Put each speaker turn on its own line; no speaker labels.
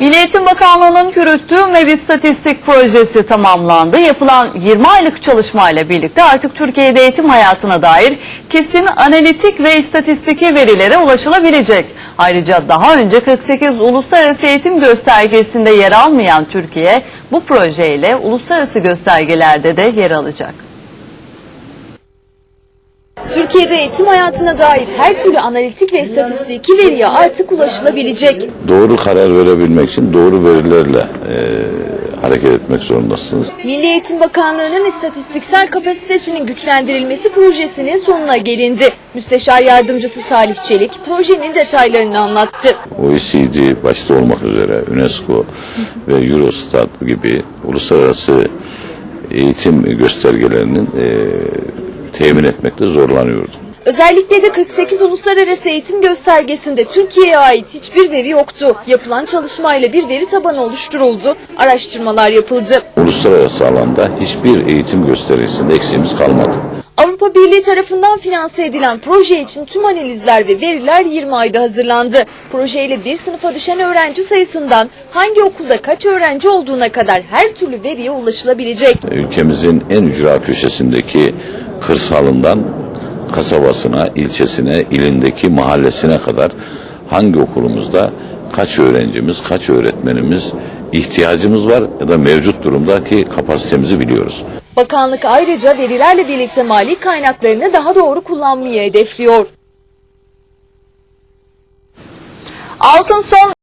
Milli Eğitim Bakanlığı'nın yürüttüğü MEB İstatistik projesi tamamlandı. Yapılan 20 aylık çalışmayla birlikte artık Türkiye'de eğitim hayatına dair kesin analitik ve istatistiki verilere ulaşılabilecek. Ayrıca daha önce 48 uluslararası eğitim göstergesinde yer almayan Türkiye bu projeyle uluslararası göstergelerde de yer alacak.
Türkiye'de eğitim hayatına dair her türlü analitik ve istatistiki veriye artık ulaşılabilecek.
doğru karar verebilmek için doğru verilerle e, hareket etmek zorundasınız.
Milli Eğitim Bakanlığı'nın istatistiksel kapasitesinin güçlendirilmesi projesinin sonuna gelindi. Müsteşar Yardımcısı Salih Çelik projenin detaylarını anlattı.
OECD başta olmak üzere UNESCO ve Eurostat gibi uluslararası eğitim göstergelerinin e, temin etmekte zorlanıyordu.
Özellikle de 48 uluslararası eğitim göstergesinde Türkiye'ye ait hiçbir veri yoktu. Yapılan çalışmayla bir veri tabanı oluşturuldu, araştırmalar yapıldı.
Uluslararası alanda hiçbir eğitim göstergesinde eksiğimiz kalmadı.
Avrupa Birliği tarafından finanse edilen proje için tüm analizler ve veriler 20 ayda hazırlandı. Projeyle bir sınıfa düşen öğrenci sayısından hangi okulda kaç öğrenci olduğuna kadar her türlü veriye ulaşılabilecek.
Ülkemizin en ücra köşesindeki kırsalından kasabasına, ilçesine, ilindeki mahallesine kadar hangi okulumuzda kaç öğrencimiz, kaç öğretmenimiz ihtiyacımız var ya da mevcut durumdaki kapasitemizi biliyoruz.
Bakanlık ayrıca verilerle birlikte mali kaynaklarını daha doğru kullanmayı hedefliyor.
Altın son